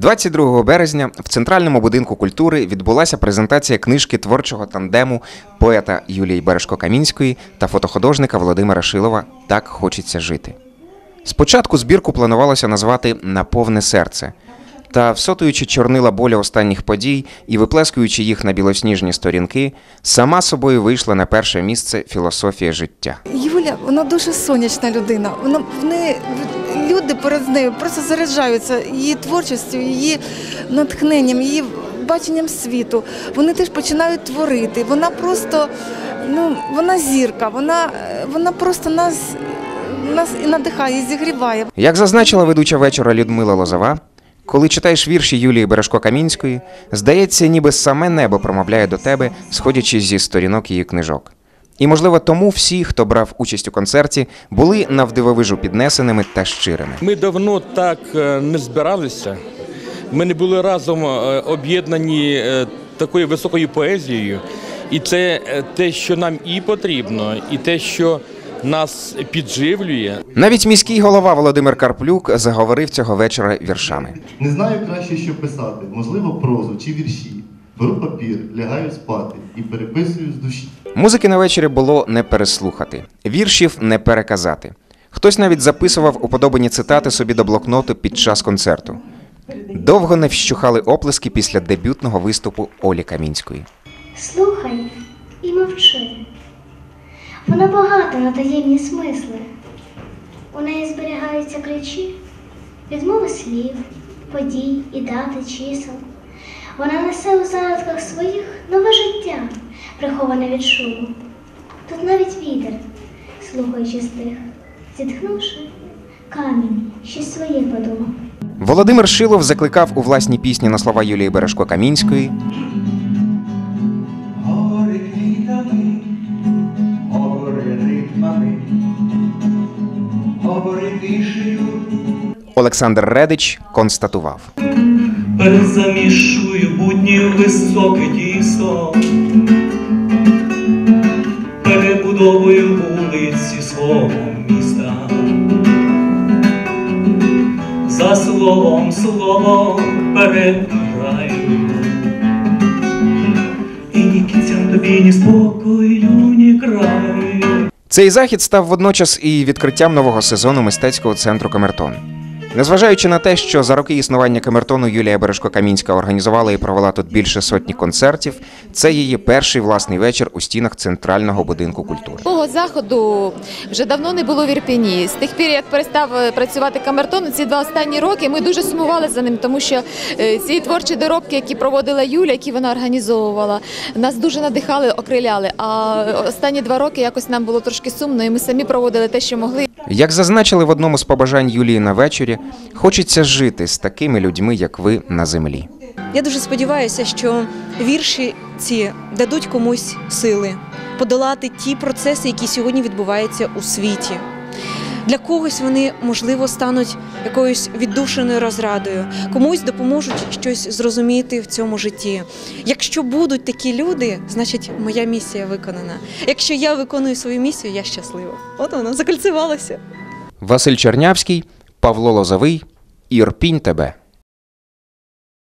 22 березня в центральному будинку культури відбулася презентація книжки творчого тандему поета Юлії Бережко-Камінської та фотохудожника Володимира Шилова Так хочеться жити. Спочатку збірку планувалося назвати На повне серце. Та, всотуючи чорнила болю останніх подій і виплескуючи їх на білосніжні сторінки, сама собою вийшла на перше місце філософія життя. Юля, вона дуже сонячна людина. Вона в неї люди перед нею просто заряджаються її творчістю, її натхненням, її баченням світу. Вони теж починають творити. Вона просто ну вона зірка, вона, вона просто нас, нас і надихає, і зігріває. Як зазначила ведуча вечора Людмила Лозова, коли читаєш вірші Юлії Бережко-Камінської, здається, ніби саме небо промовляє до тебе, сходячи зі сторінок її книжок. І, можливо, тому всі, хто брав участь у концерті, були навдивовижу піднесеними та щирими. Ми давно так е, не збиралися. Ми не були разом е, об'єднані е, такою високою поезією. І це те, що нам і потрібно, і те, що нас підживлює. Навіть міський голова Володимир Карплюк заговорив цього вечора віршами. Не знаю краще, що писати, можливо, прозу чи вірші. Беру папір, лягаю спати і переписую з душі. Музики на вечорі було не переслухати, віршів не переказати. Хтось навіть записував уподобані цитати собі до блокноту під час концерту. Довго не вщухали оплески після дебютного виступу Олі Камінської. Слухай і мовчи. Вона багата на таємні смисли. У неї зберігаються ключі, відмови слів, подій і дати чисел. Вона несе у зародках своїх нове життя, приховане від шуму. Тут навіть вітер, слухаючи стих, зітхнувши, камінь щось своє подумав. Володимир Шилов закликав у власній пісні на слова Юлії гори тишею, Олександр Редич констатував. Перезамішую будні високе тісо, перебудовую вулиці свого міста. За словом словом перебираю. І ні кінцям тобі, ні спокою, ні краю. Цей захід став водночас і відкриттям нового сезону мистецького центру Камертон. Незважаючи на те, що за роки існування Камертону Юлія Бережко-Камінська організувала і провела тут більше сотні концертів, це її перший власний вечір у стінах центрального будинку культури. Такого заходу вже давно не було в Ірпіні. З тих пір, як перестав е, працювати камертон, ці два останні роки ми дуже сумували за ним, тому що е, ці творчі доробки, які проводила Юля, які вона організовувала, нас дуже надихали, окриляли. А останні два роки якось нам було трошки сумно, і ми самі проводили те, що могли. Як зазначили в одному з побажань Юлії на вечорі, хочеться жити з такими людьми, як ви на землі. Я дуже сподіваюся, що вірші ці дадуть комусь сили подолати ті процеси, які сьогодні відбуваються у світі. Для когось вони, можливо, стануть якоюсь віддушеною розрадою, комусь допоможуть щось зрозуміти в цьому житті. Якщо будуть такі люди, значить моя місія виконана. Якщо я виконую свою місію, я щаслива. От вона закольцевалася. Василь Чернявський, Павло Лозовий, Ірпінь тебе.